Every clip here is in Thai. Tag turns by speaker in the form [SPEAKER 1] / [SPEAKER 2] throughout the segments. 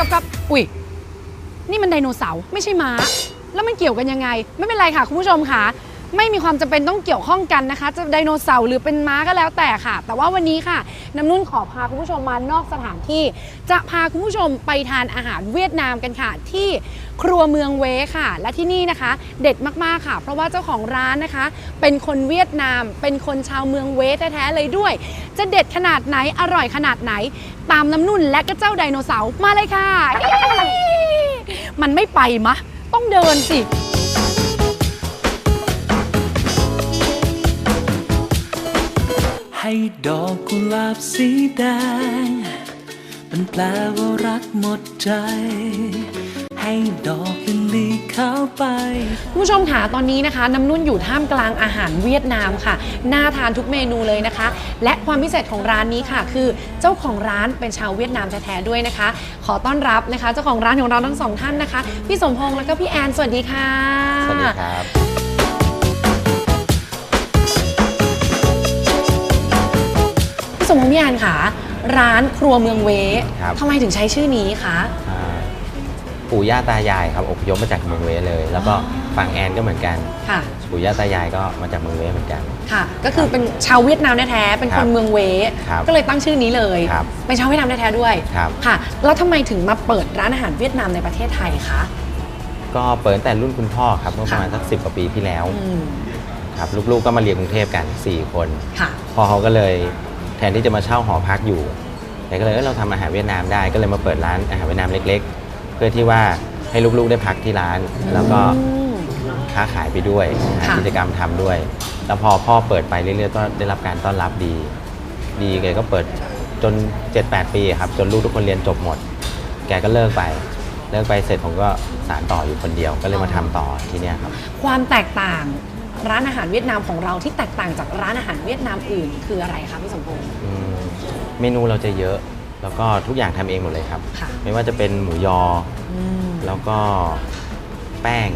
[SPEAKER 1] กับกับอุ้ยนี่มันไดโนเสาร์ไม่ใช่ม้า แล้วมันเกี่ยวกันยังไง ไม่เป็นไรค่ะ คุณผู้ชมค่ะ ไม่มีความจำเป็นต้องเกี่ยวข้องกันนะคะ จะไดโนเสาร์หรือเป็นม้าก็แล้วแต่ค่ะ แต่ว่าวันนี้ค่ะ น้ำนุ่นขอพาคุณผู้ชมมานอกสถานที่ จะพาคุณผู้ชมไปทานอาหารเวียดนามกันค่ะ ที่ครัวเมืองเวค่ะ และที่นี่นะคะ เด็ดมากๆค่ะ เพราะว่าเจ้าของร้านนะคะ เป็นคนเวียดนาม เป็นคนชาวเมืองเวแท้ๆเลยด้วย จะเด็ดขนาดไหนอร่อยขนาดไหน ตามน้ำนุ่นและก็เจ้าไดโนเสาร์มาเลยค่ะ มันไม่ไปมะ ต้องเดินสิ
[SPEAKER 2] ดอกกุหลาบสีแดง มันแปลว่ารักหมดใจ ให้ดอกลิลลี่ขาวไป
[SPEAKER 1] คุณผู้ชมค่ะตอนนี้นะคะ น้ำนุ่นอยู่ท่ามกลางอาหารเวียดนามค่ะ น่าทานทุกเมนูเลยนะคะ และความพิเศษของร้านนี้ค่ะ คือเจ้าของร้านเป็นชาวเวียดนามแท้ๆด้วยนะคะ ขอต้อนรับนะคะ เจ้าของร้านของเราทั้งสองท่านนะคะ พี่สมพงษ์แล้วก็พี่แอน สวัสดีค่ะ
[SPEAKER 3] สวัสดีครับ
[SPEAKER 1] สมพงษ์พี่แอนค่ะ ร้านครัวเมืองเว
[SPEAKER 3] ครับ
[SPEAKER 1] ทำไมถึงใช้ชื่อนี้คะ
[SPEAKER 3] อ่าปู่ย่าตายายครับอพยพมาจากเมืองเวเลย แล้วก็ฝั่งแอนก็เหมือนกัน
[SPEAKER 1] ค่ะ
[SPEAKER 3] ปู่ย่าตายายก็มาจากเมืองเวเหมือนกัน
[SPEAKER 1] ค่ะ ก็คือเป็นชาวเวียดนามแท้ๆเป็น
[SPEAKER 3] ค
[SPEAKER 1] ครับนเมืองเว
[SPEAKER 3] ครับ
[SPEAKER 1] ก็เลยตั้งชื่อนี้เลย
[SPEAKER 3] ครับ
[SPEAKER 1] เป็นชาวเวียดนามแท้ๆด้วย
[SPEAKER 3] ครับ
[SPEAKER 1] ค่ะ แล้วทำไมถึงมาเปิดร้านอาหารเวียดนามในประเทศไทยคะ
[SPEAKER 3] ก็เปิดตั้งแต่รุ่นคุณพ่อครับเมื่อประมาณสักสิกว่าปีที่แล้ว
[SPEAKER 1] อืม
[SPEAKER 3] ครับลูกๆก็มาเรียนกรุงเทพกัน 4 คน
[SPEAKER 1] ค่ะ
[SPEAKER 3] พ่อเขาก็เลย แทนที่จะมาเช่าหอพักอยู่แต่ก็เลยเอ้ยเราทำอาหารเวียดนามได้ก็เลยมาเปิดร้านอาหารเวียดนามเล็ก ๆ เพื่อที่ว่าให้ลูกๆได้พักที่ร้าน แล้วก็
[SPEAKER 1] อืม
[SPEAKER 3] ค้าขายไปด้วยหา
[SPEAKER 1] ค่ะ
[SPEAKER 3] กิจกรรมทำด้วย แล้วพอพ่อเปิดไปเรื่อยๆก็ได้รับการต้อนรับดี ดีแกก็เปิดจน 7-8 ปีครับ จนลูกทุกคนเรียนจบหมด แกก็เลิกไป เลิกไปเสร็จผมก็สารต่ออยู่คนเดียวก็เลยมาทำต่อที่เนี่ยครับ
[SPEAKER 1] ความแตกต่าง ร้านอาหารเวียดนามของเราที่แตกต่างจากร้านอาหารเวียดนามอื่น คืออะไรคะพี่สมพงษ์
[SPEAKER 3] อืมเมนูเราจะเยอะ แล้วก็ทุกอย่างทำเองหมดเลยครับ
[SPEAKER 1] ค่ะ
[SPEAKER 3] ไม่ว่าจะเป็นหมูยอ
[SPEAKER 1] อืม
[SPEAKER 3] แล้วก็แป้ง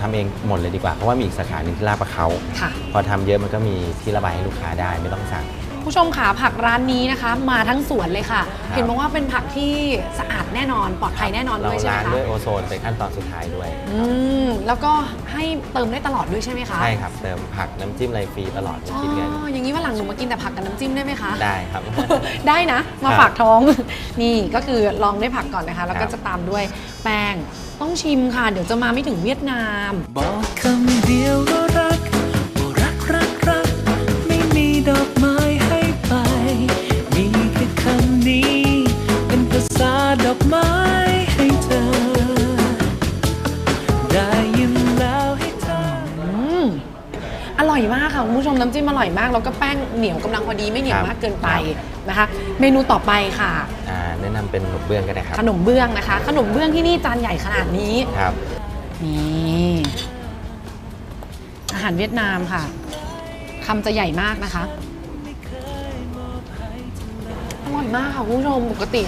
[SPEAKER 3] ทำเองหมดเลยดีกว่า เพราะว่ามีอีกสาขาหนึ่งที่ลาดประเขา
[SPEAKER 1] ค่ะ
[SPEAKER 3] พอทำเยอะมันก็มีที่ระบายให้ลูกค้าได้ไม่ต้องสั่ง
[SPEAKER 1] ผู้ชมขาผักร้านนี้นะคะ มาทั้งสวนเลยค่ะ
[SPEAKER 3] ครับ
[SPEAKER 1] เห็นบอกว่าเป็นผักที่สะอาดแน่นอนปลอดภัยแน่นอน
[SPEAKER 3] เรา
[SPEAKER 1] ด้วยใช่ไหม
[SPEAKER 3] ล้าง
[SPEAKER 1] คะ
[SPEAKER 3] ด้วยโอโซนเป็นขั้นตอนสุดท้ายด้วย
[SPEAKER 1] อืมแล้วก็ให้เติมได้ตลอดด้วยใช่ไหมคะ
[SPEAKER 3] ใช่ครับเติมผักน้ำจิ้มอะไรฟรีตลอดไม่
[SPEAKER 1] อ๋อ
[SPEAKER 3] คิดเงิน
[SPEAKER 1] อย่างนี้ว่าหลังหนูมากินแต่ผักกับน้ำจิ้มได้ไหมคะ
[SPEAKER 3] ได้ครับ
[SPEAKER 1] ได้นะ มา
[SPEAKER 3] ครับ
[SPEAKER 1] ฝากท้อง นี่ก็คือลองได้ผักก่อนนะคะ แล้วก็
[SPEAKER 3] ครับ
[SPEAKER 1] จะตามด้วยแป้ง ต้องชิมค่ะ เดี๋ยวจะมาไม่ถึงเวียดนาม
[SPEAKER 2] บอกคำเดียวว่ารั
[SPEAKER 1] น้ำจิ้มอร่อยมาก แล้วก็แป้งเหนียวกำลังพอดีไม่เหนียว
[SPEAKER 3] ครับ
[SPEAKER 1] มากเกินไปนะคะ เมนูต่อไปค่ะ
[SPEAKER 3] อ่าแนะนำเป็นขนมเบื้องก็ได้ครับ
[SPEAKER 1] ขนมเบื้องนะคะ ขนมเบื้องที่นี่จานใหญ่ขนาดนี้
[SPEAKER 3] ครับ
[SPEAKER 1] นี่อาหารเวียดนามค่ะคำจะใหญ่มากนะคะอร่อยมากค่ะคุณผู้ชมปกติ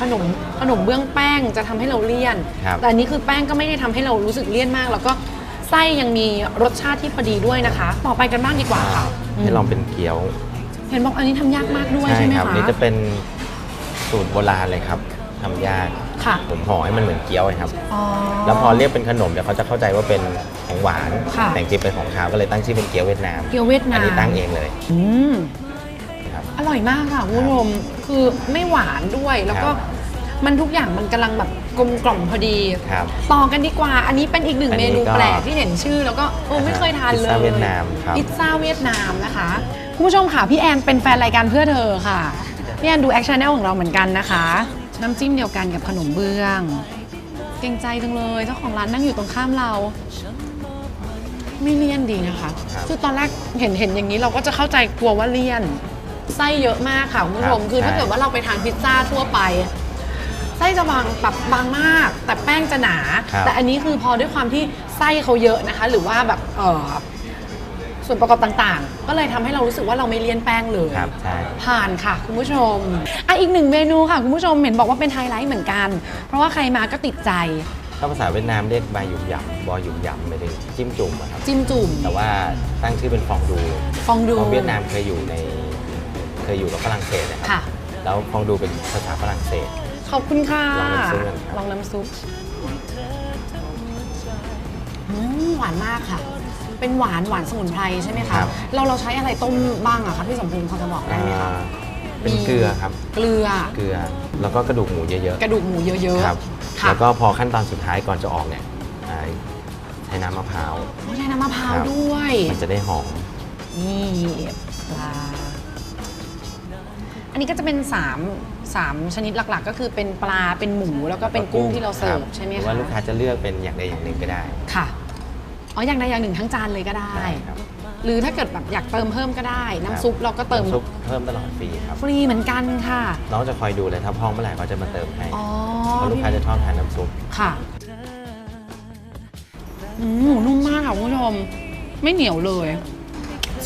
[SPEAKER 1] ขนมขนมเบื้องแป้งจะทำให้เราเลี่ยน
[SPEAKER 3] ครับ
[SPEAKER 1] แต่อันนี้คือแป้งก็ไม่ได้ทำให้เรารู้สึกเลี่ยนมาก แล้วก็ ไส้ยังมีรสชาติที่พอดีด้วยนะคะ ต่อไปกันบ้างดีกว่าค่ะ
[SPEAKER 3] ให้ลองเป็นเกี๊ยว
[SPEAKER 1] เห็นบอกอันนี้ทำยากมากด้วยใช่ไหม
[SPEAKER 3] ครั
[SPEAKER 1] คะ
[SPEAKER 3] นี่จะเป็นสูตรโบราณเลยครับทำยาก
[SPEAKER 1] ค่ะ
[SPEAKER 3] ผมห่อให้มันเหมือนเกี๊ยวเลยครับ
[SPEAKER 1] อ๋อ
[SPEAKER 3] แล้วพอเรียกเป็นขนมเดี๋ยวเขาจะเข้าใจว่าเป็นของหวาน
[SPEAKER 1] ค่ะ
[SPEAKER 3] แต่จริงๆเป็นของคาวก็เลยตั้งชื่อเป็นเกี๊ยวเวียดนาม
[SPEAKER 1] เกี๊ยวเวียดนาม
[SPEAKER 3] อันนี้ตั้งเองเลย
[SPEAKER 1] อืม
[SPEAKER 3] ครับ
[SPEAKER 1] อร่อยมากค่ะคุณผู้ชม คือไม่หวานด้วย แล้วก็
[SPEAKER 3] ครับ
[SPEAKER 1] มันทุกอย่างมันกำลังแบบกลมกล่อมพอดี
[SPEAKER 3] ครับ
[SPEAKER 1] ต่อกันดีกว่า อันนี้เป็นอีกหนึ่ง
[SPEAKER 3] อัน
[SPEAKER 1] เม
[SPEAKER 3] นี้
[SPEAKER 1] นู
[SPEAKER 3] ก็
[SPEAKER 1] แปลกที่เห็นชื่อ แล้วก็โอ้ไม่เคยทานเลย
[SPEAKER 3] พิซซ่าเวียดนามครับ
[SPEAKER 1] พิซซ่าเวียดนามนะคะ คุณผู้ชมค่ะ พี่แอนเป็นแฟนรายการเพื่อเธอค่ะ พี่แอนดูแอคชั่นแนลของเราเหมือนกันนะคะ น้ำจิ้มเดียวกันกับขนมเบื้อง เกรงใจจังเลยเจ้าของร้านนั่งอยู่ตรงข้ามเราไม่เลี่ยนดีนะคะ
[SPEAKER 3] ครับ
[SPEAKER 1] คือตอนแรกเห็นเห็นอย่างนี้เราก็จะเข้าใจกลัวว่าเลี่ยน ไส้เยอะมากค่ะคุณผู้ชม
[SPEAKER 3] ครับ
[SPEAKER 1] คือถ้า
[SPEAKER 3] ใช่
[SPEAKER 1] เกิดว่าเราไปทานพิซซ่าทั่วไป ไส้จะบางแบบบางมาก แต่แป้งจะหนา
[SPEAKER 3] ครับ
[SPEAKER 1] แต่อันนี้คือพอด้วยความที่ไส้เขาเยอะนะคะ หรือว่าแบบเออส่วนประกอบต่างๆ ก็เลยทำให้เรารู้สึกว่าเราไม่เลี่ยนแป้งเลย
[SPEAKER 3] ครับใช่
[SPEAKER 1] ผ่านค่ะ คุณผู้ชมอะอีกหนึ่งเมนูค่ะ คุณผู้ชมเห็นบอกว่าเป็นไฮไลท์เหมือนกัน เพราะว่าใครมาก็ติดใจ
[SPEAKER 3] ถ้าภาษาเวียดนามเรียกบาหยุมหยำบอหยุมหยำไปเลยจิ้มจุ่มอะครับ
[SPEAKER 1] จิ้มจุ่ม
[SPEAKER 3] แต่ว่าตั้งชื่อเป็นฟองดู
[SPEAKER 1] ฟองดู
[SPEAKER 3] เพราะเวียดนามเคยอยู่ในเคยอยู่กับฝรั่งเศสนะครับ
[SPEAKER 1] ค่ะ
[SPEAKER 3] แล้วฟองดูเป็นภาษาฝรั่งเศส
[SPEAKER 1] ขอบคุณค่ะ
[SPEAKER 3] ลองน้ำซุปกันครับ
[SPEAKER 1] ลองน้ำซุปอืมหวานมากค่ะ เป็นหวานหวานสมุนไพรใช่ไหม
[SPEAKER 3] ครั
[SPEAKER 1] คะ
[SPEAKER 3] บ
[SPEAKER 1] เราเราใช้อะไรต้มบ้างอะคะพี่สมพงศ์พอจะบอกได้ไหมคะ
[SPEAKER 3] อ่าเป็นเกลือครับ
[SPEAKER 1] เกลือ
[SPEAKER 3] เกลือ แล้วก็กระดูกหมูเยอะ
[SPEAKER 1] กระดูกหมูเยอะ
[SPEAKER 3] ๆ ครับ
[SPEAKER 1] ๆค่ะ
[SPEAKER 3] แล้วก็พอขั้นตอนสุดท้ายก่อนจะออกเนี่ยอ่าใช้น้ำมะพร้าว
[SPEAKER 1] โอ้ใช้น้ำมะพร้าว
[SPEAKER 3] ครับ
[SPEAKER 1] ด้วย
[SPEAKER 3] มันจะได้หอม
[SPEAKER 1] นี่ปลา อันนี้ก็จะเป็น3ามสามชนิดหลักๆ ก็คือเป็นปลาเป็นหมูแล้วก็เป็นกุ้งที่เราเสิร์ฟ
[SPEAKER 3] คบ
[SPEAKER 1] ใช่ไหม
[SPEAKER 3] รือ
[SPEAKER 1] คะ
[SPEAKER 3] ว่าลูกค้าจะเลือกเป็นอย่างใดอย่างหนึ่งก็ได้
[SPEAKER 1] ค่ะอ๋ออย่างใดอย่างหนึ่งทั้งจานเลยก็ได้
[SPEAKER 3] ได้ครับ
[SPEAKER 1] หรือถ้าเกิดแบบอยากเติมเพิ่มก็ได้ น้ำซุปเราก็เติม
[SPEAKER 3] น้ำซุปเพิ่มตลอดฟรีครับ
[SPEAKER 1] ฟรีเหมือนกันค่ะ
[SPEAKER 3] น้องจะคอยดูเลยถ้าพร้อมเมื่อไหร่เขาจะมาเติมให้
[SPEAKER 1] อ๋อ
[SPEAKER 3] เพราะลูกค้าจะชอบทานน้ำซุป
[SPEAKER 1] ค่ะอืมหมูนุ่มมากค่ะคุณผู้ชม ไม่เหนียวเลย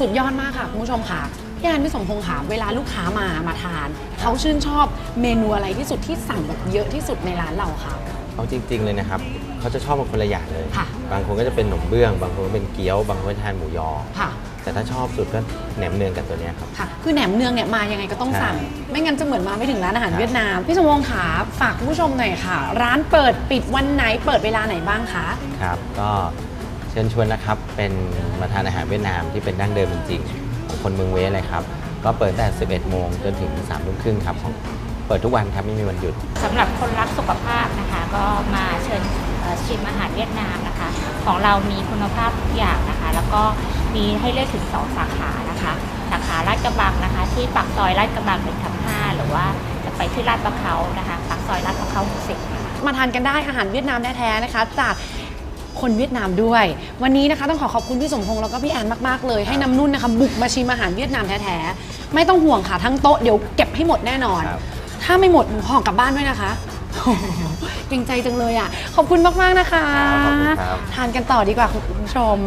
[SPEAKER 1] สุดยอดมากค่ะคุณผู้ชมค่ะ พี่แอนพี่สมพงษ์ค่ะเวลาลูกค้ามามาทาน เขาชื่นชอบเมนูอะไรที่สุดที่สั่งแบบเยอะที่สุดในร้านเราค่ะ
[SPEAKER 3] เอาจริง ๆ เลยนะครับ เขาจะชอบมาคนละอย่างเลย
[SPEAKER 1] ค่ะ
[SPEAKER 3] บางคนก็จะเป็นหนมเบื้อง บางคนก็เป็นเกี๊ยว บางคนก็ทานหมูยอ
[SPEAKER 1] ค่ะ
[SPEAKER 3] แต่ถ้าชอบสุดก็แหนมเนืองกับตัวเนี้ยครับ
[SPEAKER 1] ค่ะ คือแหนมเนืองเนี่ยมายังไงก็ต้องสั่ง
[SPEAKER 3] ใช่
[SPEAKER 1] ไม่งั้นจะเหมือนมาไม่ถึงร้านอาหาร
[SPEAKER 3] ครับ
[SPEAKER 1] เวียดนาม พี่สมพงษ์ค่ะฝากคุณผู้ชมหน่อยค่ะ ร้านเปิดปิดวันไหนเปิดเวลาไหนบ้างคะ
[SPEAKER 3] ครับ ก็เชิญชวนนะครับ เป็นมาทานอาหารเวียดนามที่เป็นดั้งเดิมจริงๆของ คนเมืองเวสเลยครับ ก็เปิดตั้งแต่ 11 โมงจนถึง3ทุ่มครึ่งครับของเปิดทุกวันครับไม่มีวันหยุด
[SPEAKER 4] สำหรับคนรักสุขภาพนะคะก็มาเชิญเอ่อชิมอาหารเวียดนามนะคะ ของเรามีคุณภาพทุกอย่างนะคะ แล้วก็มีให้เลือกถึง 2 สาขานะคะสาขาลาดกระบังนะคะ ที่ปากซอยลาดกระบังหนึ่งทับห้าหรือว่าจะไปที่ลาดประเขานะคะปากซอยลาดประเขาหกสิบนะคะ
[SPEAKER 1] มาทานกันได้อาหารเวียดนามแท้ๆนะคะ จาก คนเวียดนามด้วย วันนี้นะคะต้องขอขอบคุณพี่สมพงษ์แล้วก็พี่แอนมากๆเลย ให้น้ำนุ่นนะคะบุกมาชิมอาหารเวียดนามแท้ๆไม่ต้องห่วงค่ะทั้งโต๊ะเดี๋ยวเก็บให้หมดแน่นอน
[SPEAKER 3] ครับ
[SPEAKER 1] ถ้าไม่หมดหนูห่อกลับบ้านด้วยนะคะโอ้โหเกรงใจจังเลยอะขอบคุณมากๆนะคะ
[SPEAKER 3] ครับขอบคุณครับ
[SPEAKER 1] ทานกันต่อดีกว่าคุณผู้ชม